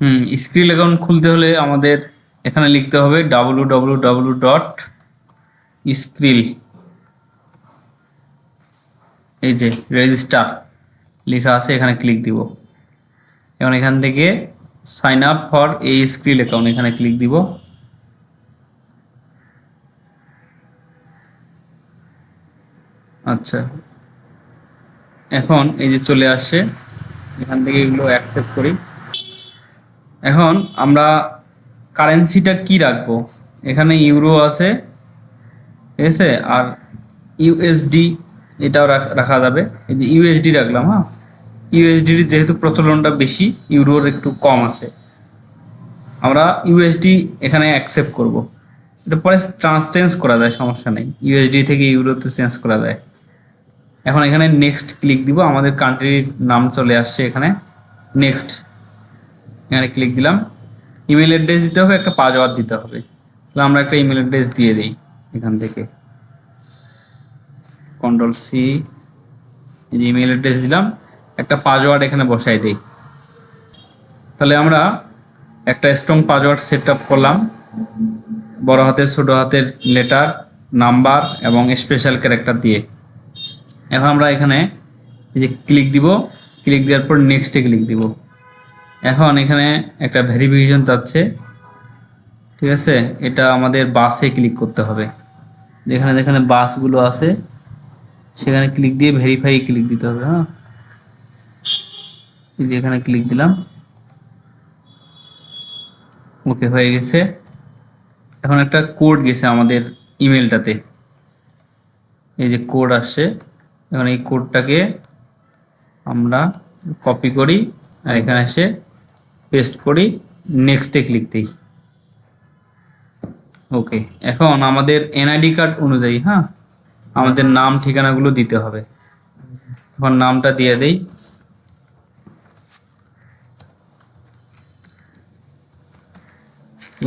হুম krill account খুলতে হলে আমাদের এখানে লিখতে হবে W W W dot Skrill এই যে রেজিস্টার লেখা আছে, এখানে ক্লিক দিব। এবং এখান থেকে সাইন আপ ফর এই স্ক্রিল অ্যাকাউন্ট এখানে ক্লিক দিব। আচ্ছা। এখন এই যে চলে আসছে এখান থেকে এগুলো অ্যাকসেপ্ট করি। এখন আমরা কারেন্সিটা কি রাখব? এখানে ইউরো আছে, ঠিক আছে? আর ইউএসডি এটাও রাখ- যাবে। এই যে ইউএসডি রাখলাম হ্যাঁ? ইউএসডির যেহেতু প্রচলনটা বেশি ইউরোর একটু কম আছে। আমরা ইউএসডি এখানে অ্যাকসেপ্ট করব। এটা পরে ট্রান্স চেঞ্জ করা যায়, সমস্যা নেই। ইউএসডি থেকে ইউরোতে চেঞ্জ করা যায়। এখন এখানে নেক্সট ক্লিক দিব। আমাদের কান্ট্রির নাম চলে আসছে এখানে। নেক্সট এখানে ক্লিক দিলাম। ইমেল অ্যাড্রেস দিতে হবে, একটা পাসওয়ার্ড দিতে হবে। তাহলে আমরা একটা ইমেল অ্যাড্রেস দিয়ে দিই এখান থেকে। কন্ট্রোল সি যে ইমেল অ্যাড্রেস দিলাম, একটা পাসওয়ার্ড এখানে বসাই দেই। তাহলে আমরা একটা স্ট্রং পাসওয়ার্ড সেট আপ করলাম। বড় হাতের, ছোট হাতের লেটার নাম্বার এবং স্পেশাল ক্যারেক্টার দিয়ে। এখন আমরা এখানে এই যে ক্লিক দিব। ক্লিক দেওয়ার পর নেক্সটে ক্লিক দিব। এখন এখানে একটা ভেরিফিকেশন চাচ্ছে, ঠিক আছে? এটা আমাদের বাসে ক্লিক করতে হবে। যেখানে যেখানে বাসগুলো আছে, সেখানে ক্লিক দিয়ে ভেরিফাই ক্লিক দিতে হবে হ্যাঁ? এখানে ক্লিক দিলাম। ওকে হয়ে গেছে। এখন একটা কোড গেছে আমাদের ইমেলটাতে এই যে কোড আসছে, এখন এই কোডটাকে আমরা কপি করি, আর এখানে এসে পেস্ট করি নেক্সটে ক্লিক দিই। ওকে এখন আমাদের এনআইডি কার্ড অনুযায়ী হ্যাঁ? আমাদের নাম ঠিকানাগুলো দিতে হবে। এখন নামটা দিয়ে দেই।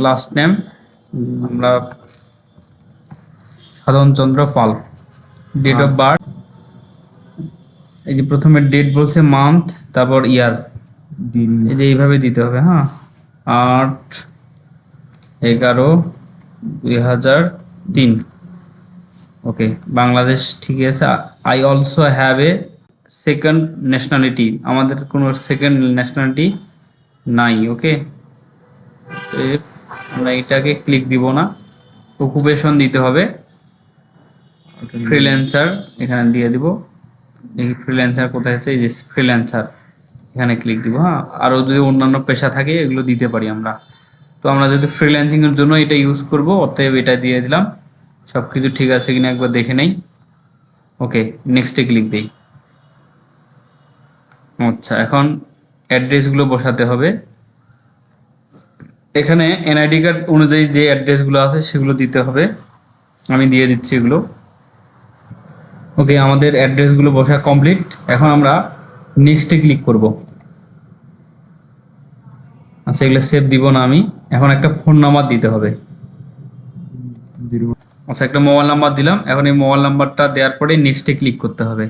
লাস্ট নেম আমরা Sadhan Chandra Pal date of birth এই যে প্রথমে ডেট বলছে মান্থ তারপর ইয়ার এই যে এইভাবে দিতে হবে হ্যাঁ। আট এগারো দুই হাজার তিন। ওকে বাংলাদেশ ঠিক আছে। I also have a second nationality আমাদের কোনো সেকেন্ড ন্যাশনালিটি নাই ওকে? আমরা এটাকে ক্লিক দিব না। অকুপেশন দিতে হবে। ফ্রিল্যান্সার এখানে দিয়ে দিব। এই ফ্রিল্যান্সার কোথায় আছে? এই যে ফ্রিল্যান্সার এখানে ক্লিক দিব হ্যাঁ? আরও যদি অন্যান্য পেশা থাকে, এগুলো দিতে পারি আমরা। তো আমরা যদি ফ্রিল্যান্সিং এর জন্য এটা ইউজ করব, অতএব এটা দিয়ে দিলাম। সব কিছু ঠিক আছে কিনা একবার দেখে নেই। ওকে নেক্সটে ক্লিক দেই। আচ্ছা এখন অ্যাড্রেসগুলো বসাতে হবে। এখানে এনআইডি কার্ড অনুযায়ী যে অ্যাড্রেসগুলো আছে, সেগুলো দিতে হবে। আমি দিয়ে দিচ্ছি এগুলো। ওকে আমাদের অ্যাড্রেসগুলো বসা কমপ্লিট এখন আমরা নেক্সটে ক্লিক করব। আচ্ছা এগুলো সেভ দিব না আমি। এখন একটা ফোন নাম্বার দিতে হবে। আচ্ছা একটা মোবাইল নাম্বার দিলাম। এখন এই মোবাইল নাম্বারটা দেওয়ার পরে নেক্সটে ক্লিক করতে হবে।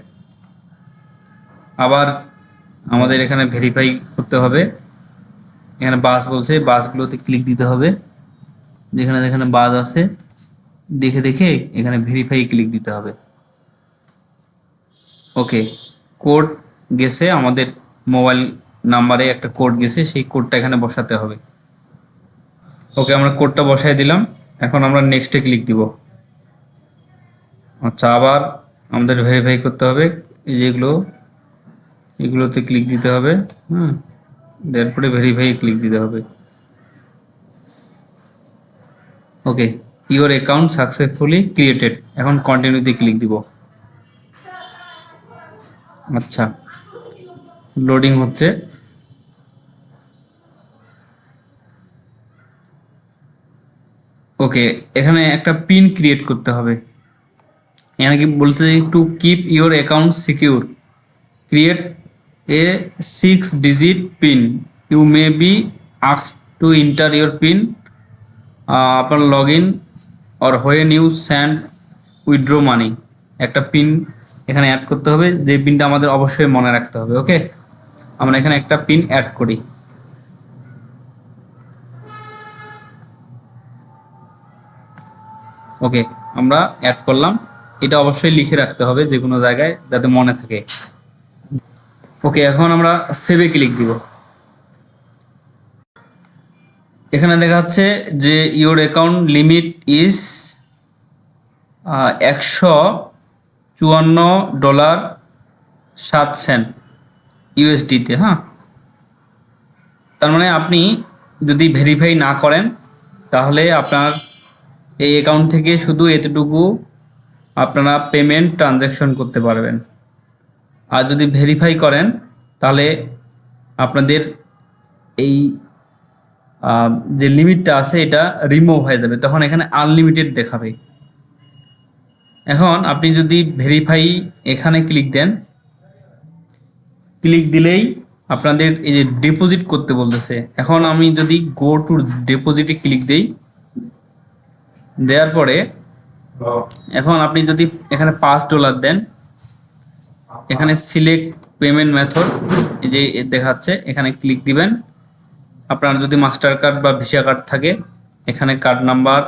আবার আমাদের এখানে ভেরিফাই করতে হবে। এখানে বাস বলছে বাসগুলোতে ক্লিক দিতে হবে। যেখানে যেখানে বাস আছে, দেখে দেখে এখানে ভেরিফাই ক্লিক দিতে হবে। ওকে কোড গেছে, আমাদের মোবাইল নাম্বারে একটা কোড গেছে, সেই কোডটা এখানে বসাতে হবে। ওকে, আমরা কোডটা বসাই দিলাম। এখন আমরা নেক্সটে ক্লিক দিব। আচ্ছা আবার আমাদের ভেরিফাই করতে হবে। যেগুলো এগুলোতে ক্লিক দিতে হবে। হুম দেওয়ার পরে ভেরিফাই ক্লিক দিতে হবে। Okay your account successfully created এখন কন্টিনিউতে ক্লিক দিব। আচ্ছা। লোডিং হচ্ছে। ওকে এখানে একটা পিন ক্রিয়েট করতে হবে। এখানে কি বলছে to keep your account secure create a six digit pin you may be asked to enter your pin uh, upon login or when you send withdraw money একটা পিন এখানে অ্যাড করতে হবে। যে পিনটা আমাদের অবশ্যই মনে রাখতে হবে ওকে আমরা এখানে একটা পিন অ্যাড করি। ওকে আমরা অ্যাড করলাম। এটা অবশ্যই লিখে রাখতে হবে যে কোনো জায়গায় যাতে মনে থাকে। ওকে এখন আমরা সেভে ক্লিক দিব। এখানে দেখা যাচ্ছে যে ইওর অ্যাকাউন্ট লিমিট ইজ একশো চুয়ান্ন ডলার সাত সেন্ট ইউএসডিতে হ্যাঁ? তার মানে আপনি যদি ভেরিফাই না করেন, তাহলে আপনার এই অ্যাকাউন্ট থেকে শুধু এতটুকু আপনারা পেমেন্ট ট্রানজ্যাকশন করতে পারবেন। আর যদি ভেরিফাই করেন, তাহলে আপনাদের এই যে লিমিটটা আছে, এটা রিমুভ হয়ে যাবে। তখন এখানে আনলিমিটেড দেখাবে। এখন আপনি যদি ভেরিফাই এখানে ক্লিক দেন ক্লিক দিলেই আপনাদের এই যে ডিপোজিট করতে বলতেছে। এখন আমি যদি গো টু ডিপোজিটে ক্লিক দেই, দেওয়ার পরে এখন আপনি যদি এখানে পাঁচ ডলার দেন, এখানে সিলেক্ট পেমেন্ট মেথড যে দেখাচ্ছে, এখানে ক্লিক দিবেন। আপনার যদি মাস্টার কার্ড বা ভিসা কার্ড থাকে, এখানে কার্ড নাম্বার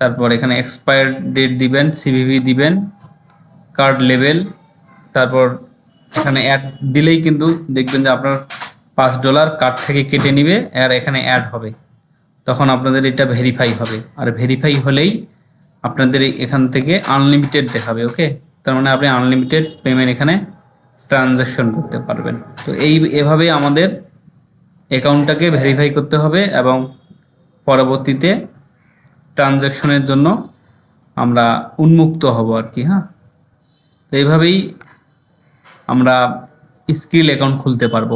তারপর এখানে এক্সপায়ার ডেট দিবেন সিভিভি দিবেন কার্ড লেভেল তারপর এখানে অ্যাড দিলেই কিন্তু দেখবেন যে আপনার পাঁচ ডলার কার্ড থেকে কেটে নিবে আর এখানে অ্যাড হবে। তখন আপনাদের এটা ভেরিফাই হবে। আর ভেরিফাই হলেই আপনাদের এখান থেকে আনলিমিটেড দেখাবে ওকে তার মানে আপনি আনলিমিটেড পেমেন্ট এখানে ট্রানজ্যাকশন করতে পারবেন। তো এই, এভাবেই আমাদের অ্যাকাউন্টটাকে ভেরিফাই করতে হবে এবং পরবর্তীতে ট্রানজ্যাকশনের জন্য আমরা উন্মুক্ত হব আর কি হ্যাঁ? তো এইভাবেই আমরা স্কিল অ্যাকাউন্ট খুলতে পারব।